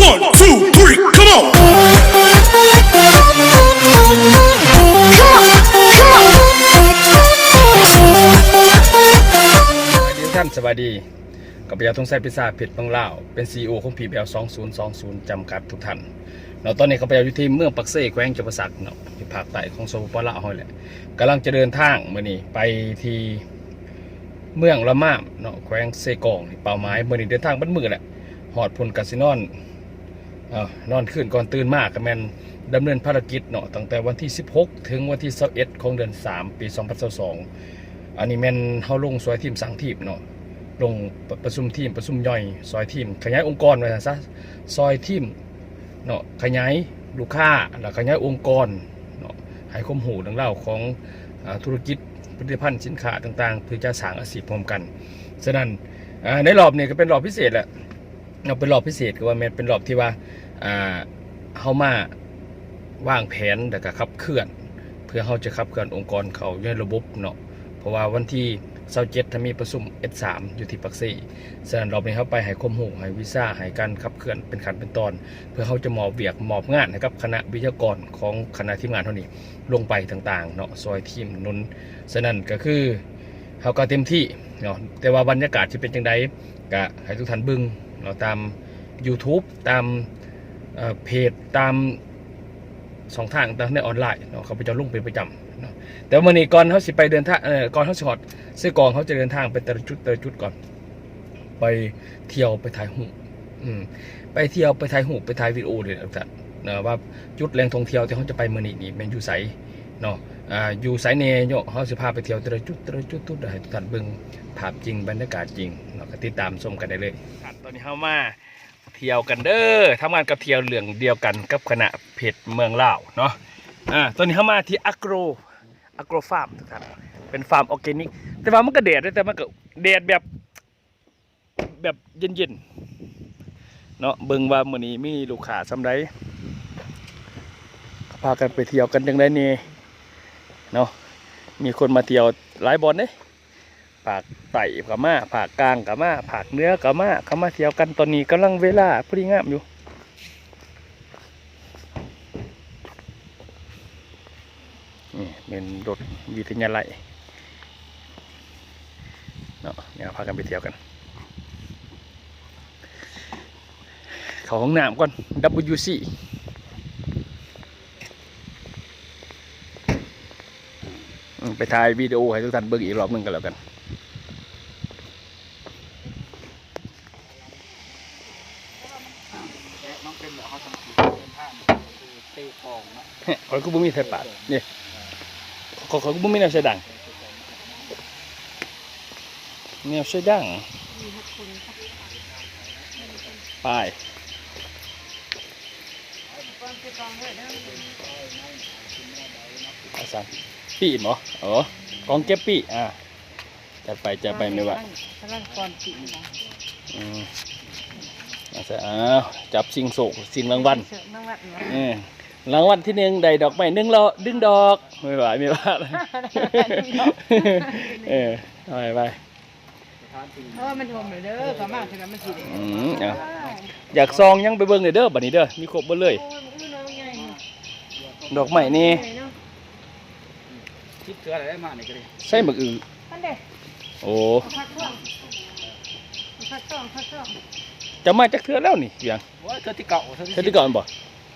One, two, three, come on! ทุกท่านสวัสดีกับปยาทงไซพิซซ่าเพชรบางลาวเป็นซีอของพีบีเอล2020 จำกัดทุกท่านเนาะตอนนี้เขาไปอยู่ที่เมืองปักเซ่แขวงจัปสักเนาะที่ภาคใต้ของสปปลาวเฮาแหละกำลังจะเดินทางมื้อนี้ไปที่เมืองละมามเนาะแขวงเซกองนี่เป้าหมายมื้อนี้เดินทางบัดมือแหละฮอดพุนกาสินอน นอนขึ้นก่อนตื่นมากก็แม่นดำเนินภารกิจเนาะตั้งแต่วันที่ 16 ถึงวันที่21ของเดือน 3 ปี 2022อันนี้แม่นเฮาลงซอยทีมสังทีมเนาะลงประประชุมทีมประชุมย่อยซอยทีม ขยายองค์กรไว้ซะซอยทีมเนาะขยายลูกค้าแล้วขยายองค์กรเนาะให้ความหูดังเล่าของอธุรกิจผลิตภัณฑ์สินค้าต่างๆ เพื่อจะสร้างอาชีพพร้อมกันฉะนั้นในรอบนี้ก็เป็นรอบพิเศษแหละ เนาเป็นรอบพิเศษก็ว่าแมนเป็นรอบที่ว่าอ่าเฮามาวางแผนแล้วก็ขับเคลื่อน เพื่อเฮาจะขับเคลื่อนองค์กรเขาอยู่ในระบบเนาะเพราะว่าวันที่เสาเจ็ดถ้ามีประชุม S3 อยู่ที่ปักซี่ฉะนั้นเราไปเข้าไปให้คมรู้ให้วีซ่าให้การขับเคลื่อนเป็นขั้นเป็นตอน เพื่อเขาจะมอบเวียกมอบงานให้กับคณะวิทยากรของคณะทีมงานเท่านี้ลงไปต่างๆเนาะซอยทีมนนฉะนั้นก็คือเขาก็เต็มที่เนาะแต่ว่าบรรยากาศจะเป็นจังไดก็ให้ทุกท่านบึ้ง เนาะตาม YouTube ตามเเพจตามสองทางต่างในออนไลน์เนาะเขาไปจะลงเป็นประจำเนาะแต่วันนี้ก่อนเขาสิไปเดินทางเอ่อก่อนเขาสิฮอดเสื้อกองเขาจะเดินทางไปแต่ละจุดแต่ละจุดก่อน ไปเที่ยวไปถ่ายหูอืมไปเที่ยวไปถ่ายหูไปถ่ายวิดีโอเลยนะจ๊ะนะว่าจุดแหล่งท่องเที่ยวที่เขาจะไปเมื่อนี้นี่เป็นอยู่ไสเนาะ อยู่ไสเนโยเขาสิพาไปเที่ยวต่ละจุดต่ละจุดทุกให้ทุกท่านเบิ่งภาพจริงบรรยากาศจริงเนาก็ติดตามชมกันได้เลยตอนนี้เฮามาเที่ยวกันเด้อทำงานกับเที่ยวเหลืองเดียวกันกับคณะเพชรเมืองลาวเนาะอ่าตอนนี้เฮามาที่อักโรอ g โกรฟาร์มทุกท่านเป็นฟาร์มออร์แกนิก แต่ว่ามันก็แดดด้แต่มันก็แดดแบบแบบเย็นๆเนาะเบิ่งว่ามื้อนี้มีลูกค้าซำใดพากันไปเที่ยวกันจังไดนี่ เนาะมีคนมาเที่ยวหลายบอนเด้ภาคใต้ก็มาภาคกลางก็มาภาคเนื้อก็มาเขามาเที่ยวกันตอนนี้กำลังเวลาพอดีงามอยู่นี่เป็นรถวิทยาลัยเนาะเนี่ยพากันไปเที่ยวกัน เขาห้องน้ำก่อน WC อืม ไปถ่ายวิดีโอให้ทุกท่านเบิ่งอีกรอบหนึงกันแล้วกันน้องเป็นแบบเขาทำกิจเดินทางคือเตะกองเนาะขอยก็บ่มีไทยปากนี่ขอยก็บ่มีแนวเสียดังแนวเสียดังไปอาสัง ปีนเหรออ๋อกองเก็บปีอ่าจัดไปจัดไปไม่ว่ากำลังก่อนปีนะอืมอาสังอ้าวจับสิ่งโศกสิ่งรางวัลเสือกนั่งวัดเนาะเออรางวัลที่หนึ่งได้ดอกไม้หนึ่งล้อดึงดอกไม่ไหวไม่ว่าเออเอาไปไปเพราะว่ามันโทมเลยเด้อก็มากถึงนั้นมันสิได้อืมเอาอยากซองยังไปเบิ่งเลยเด้อบัดนี้เด้อมีครบหมดเลย โอ้ยมันอื้อน้องใหญ่ดอกไม้นี่ ใหญ่ เนาะคิดเกลืออะไรได้มาเนี่ยก็ได้ใส่หมึกอืออันเด้โอ้พักท่องพักท่องพักท่องจะมาจากเทือแล้วนี่เพียงว่าเธอที่เก่าเธอเทือที่ก่อนบ่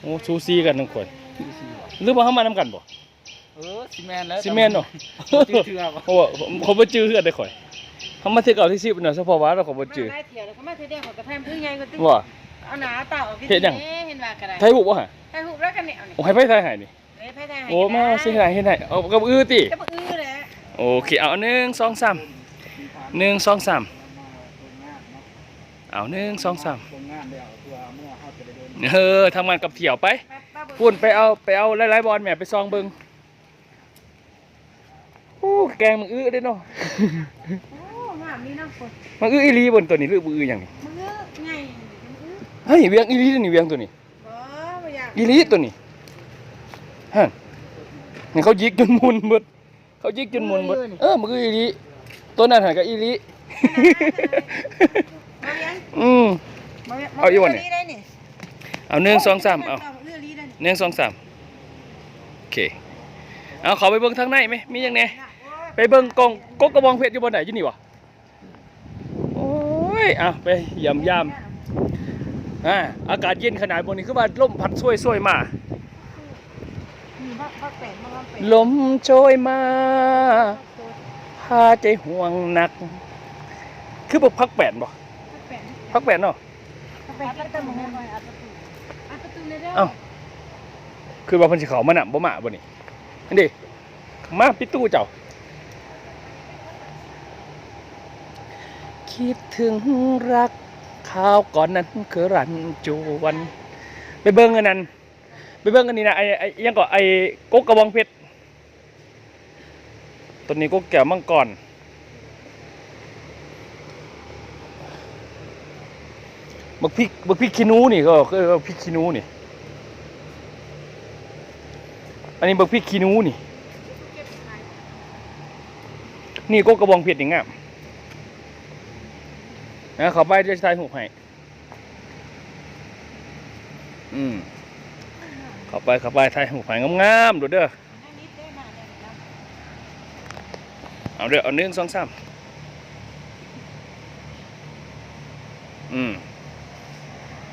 โอ้ซูซีกันทั้งคนหรือว่าเฮามานํกันบ่เออซีเมนแล้วซีเมนต์เนาะจืดเถื่อวะโอ้เขาบ่จื้อเฮือดได้ข่อยเฮามาเที่ยวเก่าที่10เนาะเฉพาะว่าเราเขาบ่จื้อมาได้เที่ยวแล้วก็มาเที่ยวเดียวเขาก็แทมพื้นใหญ่กว่าติ๊กว่าเอาหนาเต่าเอาพี่เฮ็ดหยังเห็นว่าก็ได้ไทยฮู้บ่ฮะไทยหุบแล้วกันเนี่ยเอานี่โอ้ให้ไปไทยให้นี่ เอ้ยไผไทยให้โอ้มาสิให้เฮ็ดให้เอากับอื้อติจะบ่อื้อแหละโอเคเอาหนึ่งสองสามหนึ่งสองสามเอาหนึ่งสองสามตรงงานเดียวตัวเมื่อเขาจะได้เดินเออทำงานกับเถี่ยวไปป้าป้าบ่พุ่นไปเอาไปเอาหลายๆบอลแหม่ไปซองเบิงโอ้แกงมึงอื้อได้เนาะโอ้งามนี่เนาะคนมันอื้ออีหลีบนตัวนี้หรือบ่อื้ออย่างนี้มึงอื้อใหญ่มึงอื้อเฮ้ยเวียงอีหลีตัวนี้เวียงตัวนี้บ่บ่อยากอีหลีตัวนี้ ฮะนี่เขายิกจนมุนเบิดเขายิกจนมุนเบิดเออมันอื้ออีหลีตัวนั้นหันกับอีหลีมายังอืมมายังเอาอีกวันนี่ได้นี่เอาหนึ่งสองสามเอาเรื่องนี้นั่นหนึ่งสองสามโอเคเอาเขาไปเบิ้งทางในไหมมีอย่างไงไปเบิ้งกองกกกระบองเพชรอยู่บนไหนอยู่นี่วะโอ้ยเอาไปยำยำอ่าอากาศเย็นขนาดบนนี้คือว่าลมพัดช่วยช่วยๆมา ลมโชยมาพาใจห่วงหนัก คือบอกพักแปดบ่พักแปดพักแปดเนาะพักแปดก็ต้องมาหน่อยอัดประตูอัดประตูเลยเด้อเอ้าคือว่าเพิ่นสิเขามาน่ะบ่มาบ่นี่อันนี้มาปิดตู้เจ้า คิดถึงรักข้าวก่อนนั้นคือรันจวนไปเบิ่งอันนั้น ไปเบิ่งอันนี้นะไอ้ไอ้ยังก็ไอ้กกกระบองเพชรตัวนี้กกแก้วมังกรบักพริกบักพริกขี้นูนี่ก็คือพริกขี้นูนี่ อันนี้บักพริกขี้นูนี่ นี่กกกระบองเพชรนี่างามนะเขาไปจะใช้หูกให้อืม ข้าไปเข้าไปถ่ายหูกให้งามๆดูเด้ออันนี้เต้มาเนี่ยนะเอาเด้อเอาหนึ่งสองสามอืม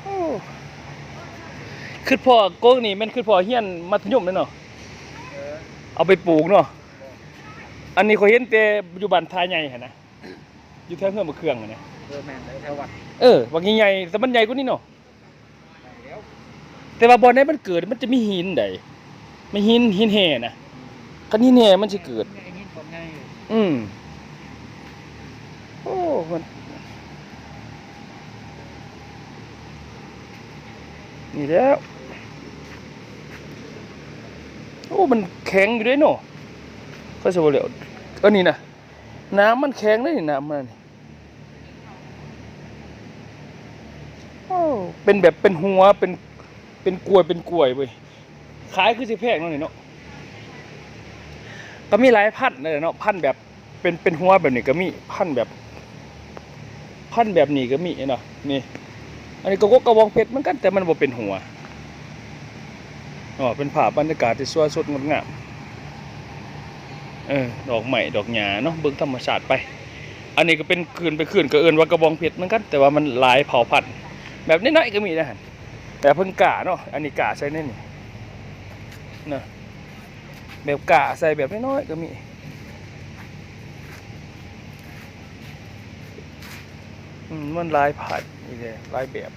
โอ้คือพ่อโก้นี่แมันคือพ่อเฮียนมัธยมเลยเนาะเออเอาไปปลูกเนาะอันนี้เขาเห็นแต่อยู่บ้านทาใหญ่หั่นนะอยู่แถวเฮือนมะเครื่องหั่นนะเออแม่นเลยแถววัดเออว่าใหญ่ๆแต่มันใหญ่กว่านี้เนาะได้แล้ว แต่ว่าบ่อนไหนมันเกิดมันจะมีหินใดไม่หินหินแห่นะคันหินแห่มันสิเกิดไงหินผมไงอืมโอ้มันนี่แล้วโอ้มันแข็งอยู่ด้วยเนาะก็จะบอกเหลวเออนี่นะน้ำมันแข็งเลยนี่น้ำมันนี่โอ้เป็นแบบเป็นหัวเป็น เป็นกลวยเป็นกลวยเว้ยขายคือสิแพงเนาะนี่เนาะก็มีหลายพันธุ์เลยเนาะพันธุ์แบบเป็นเป็นหัวแบบนี้ก็มีพันธุ์แบบ พันธุ์แบบนี้ก็มีเนาะนี่ อันนี้ก็กกระบองเพชรเหมือนกันแต่มันบ่เป็นหัวอ๋อเป็นภาพบรรยากาศที่สวยสดงดงามเออดอกใหม่ดอกหญ้าเนาะเบิ่งธรรมชาติไป อันนี้ก็เป็นคืนไปคืนก็เอินว่ากระบองเพชรเหมือนกันแต่ว่ามันหลายเผ่าพันธุ์แบบน้อยๆก็มีนะฮะ แต่เพิ่งกาเนาะอันนี้กาใช้เน่นี่นะแบบกาใส่แบบน้อยๆก็มีมันลายผัดนี่เลยลายแบบ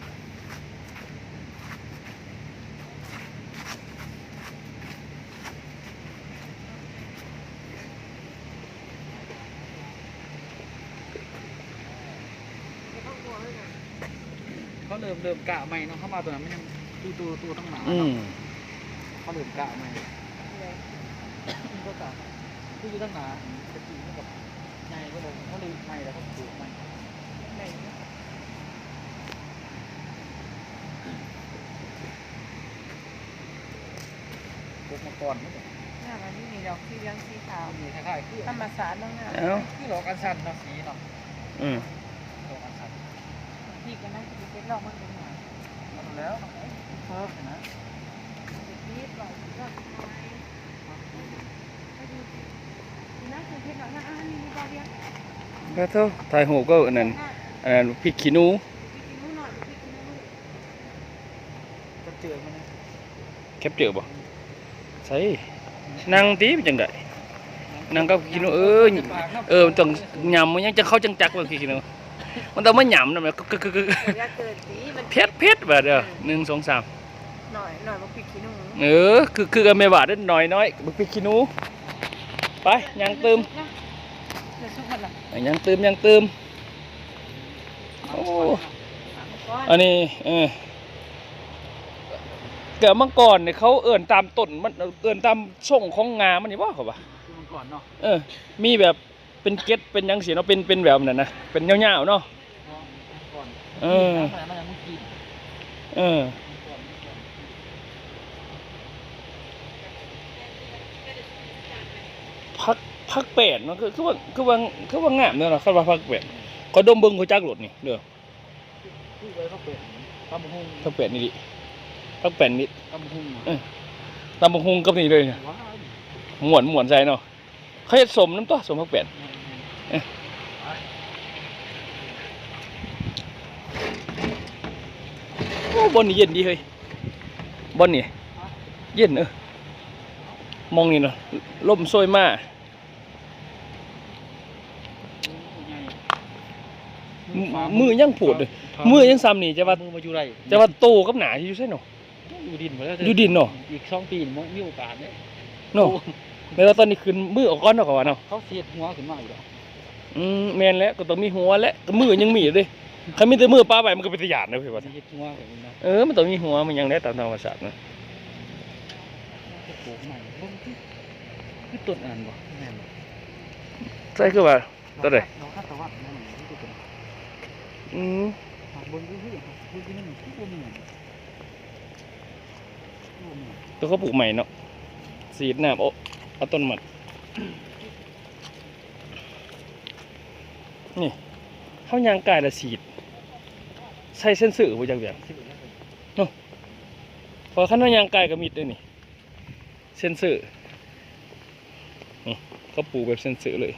ริ่มเริ่มกะใหม่เนาะเข้ามาตัวนั้นมันยังตูตูตูตั้งหนาอืมเขาเริ่มกะใหม่ก็กะคืออยู่ตั้งหนาจะตีมันกับใหญ่ก็เลยเขาเลยใหม่แล้วเขาปลูกใหม่ปลูกมาก่อนไม่ใช่หน้ามันนี่มีดอกสีเหลืองสีขาวมีคล้ายๆคือธรรมศาสตร์ต้องงามเอ้าคือหลอกอันชันเนาะสีเนาะอืมหลอกอันชัน พี่ก็นั่งจะเป็นลอกมันเป็นหน่อยทำแล้วเพิ่มนะนี่ปล่อยก็ไปดูสินั่งคือเพชรหน่อยนะอันนี้มีบอเดียวแล้วเท่าถ่ายหูปก็อันนั้นอันนั้นพริกขี้หนูพี่กินนู้นหน่อยพี่กินนู้นจะเจอมันนะแคปเจอบ่ใช่นั่งตีเป็นจังไดนั่งกับขี้หนูเออเออมันต้องยำมันยังจะเข้าจังจักว่าขี้หนู มันต้องมาหยำนะมันกึกกึกกึกกึกอย่าเกิดสีมันเผ็ดเผ็ดแบบเด้อหนึ่งสองสามหน่อยหน่อยมาพี่กินนู้นเออคือคือกันไม่บาดได้หน่อยน้อยบักพริกขี้หนูไปยังเติมเดี๋ยวซุกมันละยังเติมยังเติมโอ้ก้อนอันนี้เออเกิดมังกรเนี่ยเขาเอิ่นตามต้นมันเอิ่นตามช่องของงามันนี่ว่าเขาปะคือมันก่อนเนาะเออมีแบบเป็นเกล็ดเป็นหยังเสียเนาะเป็นเป็นแบบนั้นนะเป็นยาวๆเนาะก่อน เออมันมันยังไม่กินเออ พักพักแปดเนาะคือคือว่าคือว่าคือว่างามเนาะคำว่าพักแปดก็ดมเบิ่งเขาจักรถนี่เด้อคือเลยเขาเปิดตำบักหุ่งพักแปดนี่ดิพักแป้นนิดตำหุ่งตำบักฮุงกับนี่เลยเนี่ยว้าวหมวนหมวนใจเนาะเขาเฮ็ดสมน้ำตัวสมพักแป้นแม่นโบอนนี่เย็นดีเฮ้ยบอนนี่เย็นเออมองนี่เนาะลมโซยมาๆโอ้ใหญ่มืมือยังปวดเลยมือยังซ้ำนี่จะว่ามือมาอยู่ไรจะว่าโตกับหนาที่อยู่ใช่เนาะอยู่ดินหมดแล้วอยู่ดินเนาะอีกสองปีนี่มีโอกาสเนี่ยเนาะแม้ว่าตอนนี้ขึ้นมือออกก้อนเนาะก็ว่าเนาะเขาเสียดหัวขึ้นมาอีกแล้วอืมแม่นแล้วก็ต้องมีหัวและก็มือยังมีอยู่เด้ คันมีแต่มือป้าไปมันก็เป็นตะหยาดนะพี่ว่าเสียดหัวขึ้นมาเออมันต้องมีหัวมันยังได้ตามธรรมชาตินะจะปลูกใหม่บ่คือคือต้นอันบ่แม่นบ่ใช่คือว่าตัวใดเราคาดว่าแม่นบ่คือต้นอืมผักบนคือคือคือคือนั่นคือบ่มีหยังบ่มีหยังตัวเขาปลูกใหม่เนาะสีดน้ำโอ้เอาต้นหมัดนี่เขายางกายละสีด ใส่เส้นสื่อบ่จังแบบชื่อแล้วพอขั้นว่ายางกายก็มิดด้วยนี่ เส้นสื่อเขาปูแบบเส้นสื่อเลย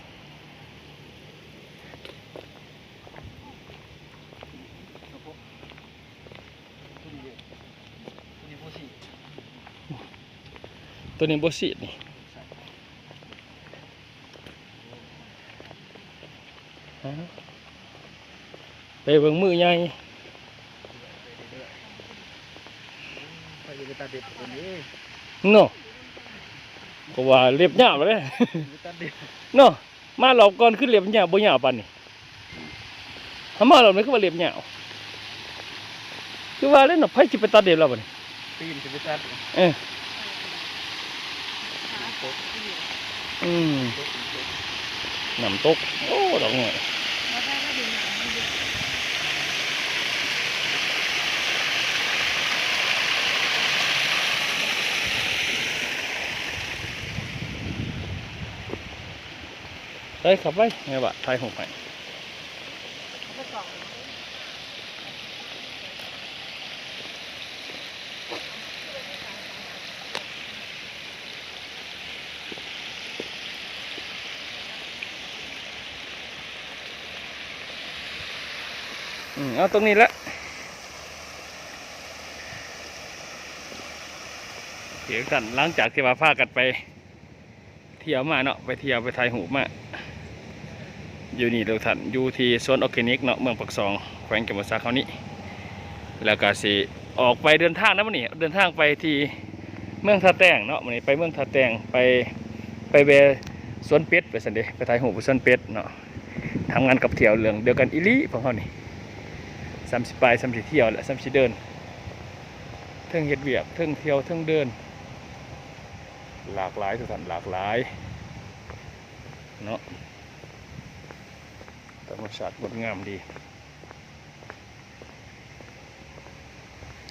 ตัวนี้เด้อตัวนี้บ่สิตัวนี้บ่สีดนี่ไปเบิ่งมือใหญ่ ไปอยู่ไปตัด เด็ดตัวนี้เนาะก็ว่าเรียบหยาบเลยไปตัดเด็ดเนาะมารอบก่อนขึ้นเรียบหยาบบ่หยาบปานนี่ถ้ามารอบนี้คือว่าเรียบหยาบคือว่าเล่นเนาะไผสิไปตัดเด็ดแล้วบัดนี้ปีนสิไปตัดเอออืมน้ำตกโอ้ดอกหน่อย เฮ้ยขับไปไงบะไทยหกไปอืมเอาตรงนี้ละเดี๋ยวกันหลังจากที่ว่าพากันไป เที่ยวมาเนาะไปเที่ยวไปไทยหูมา อยู่นี่ทุกท่านอยู่ที่สวนออร์แกนิกเนาะเมืองปักซองแขวงจำปาสักเขานี้ แล้วก็สิออกไปเดินทางนะมันนี่เดินทางไปที่เมืองท่าแตงเนาะมันนี่ไปเมืองท่าแตงไปไปเวสวนเป็ดไปสันเดไปถ่ายหูไปสวนเป็ดเนาะทำงานกับเที่ยวเรื่องเดียวกันอีหลีพวกเขานี่สามสิบไปสามสิบเที่ยวและสามสิบเดินเทิงเฮ็ดเวียกเทิงเที่ยวเทิงเดิน หลากหลายทุกท่านหลากหลายเนาะ รรมชาติงดงามดี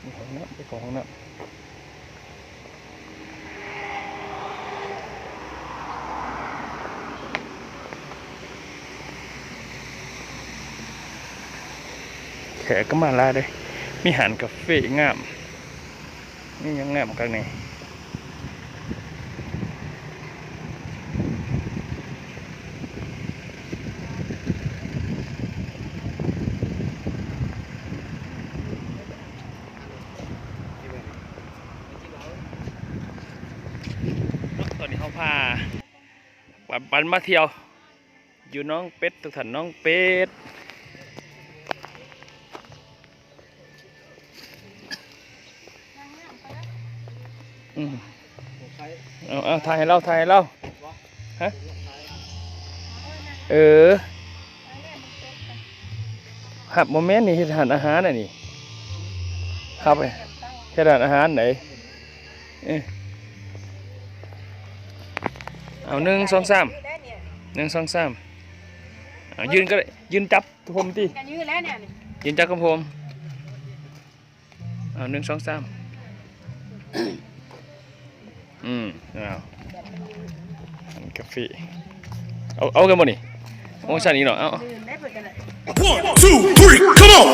นี่ห้องน้ำไปของห้องน้ำแขกก็มาลาเลยมีหานกาแฟงาม นี่ยังงามกันนี่ตอนนี้เขาพา ปันมาเที่ยว อยู่น้องเป็ดทุกท่านน้องเป็ดอืมเอาเอาถ่ายให้เราถ่ายให้เราฮะเออหับโมเมนต์นี่เฮ็ดอาหารอาหารน่ะนี่ครับไปเฮ็ดอาหารอาหารไหนเอ้ยเอาหนึ่งสองสาม หนึ่งสองสามเอายืนก็ได้ยืนจับผมตีกันยืดแล้วเนี่ยนี่ยืนจับกับผมเอาหนึ่งสองสามอืมเอาอันกาแฟเอาเอากันบ่นี่โอ้ชันนี้เนาะเอาเอาดื่มได้เปิดกันเลย One, two, three, come on!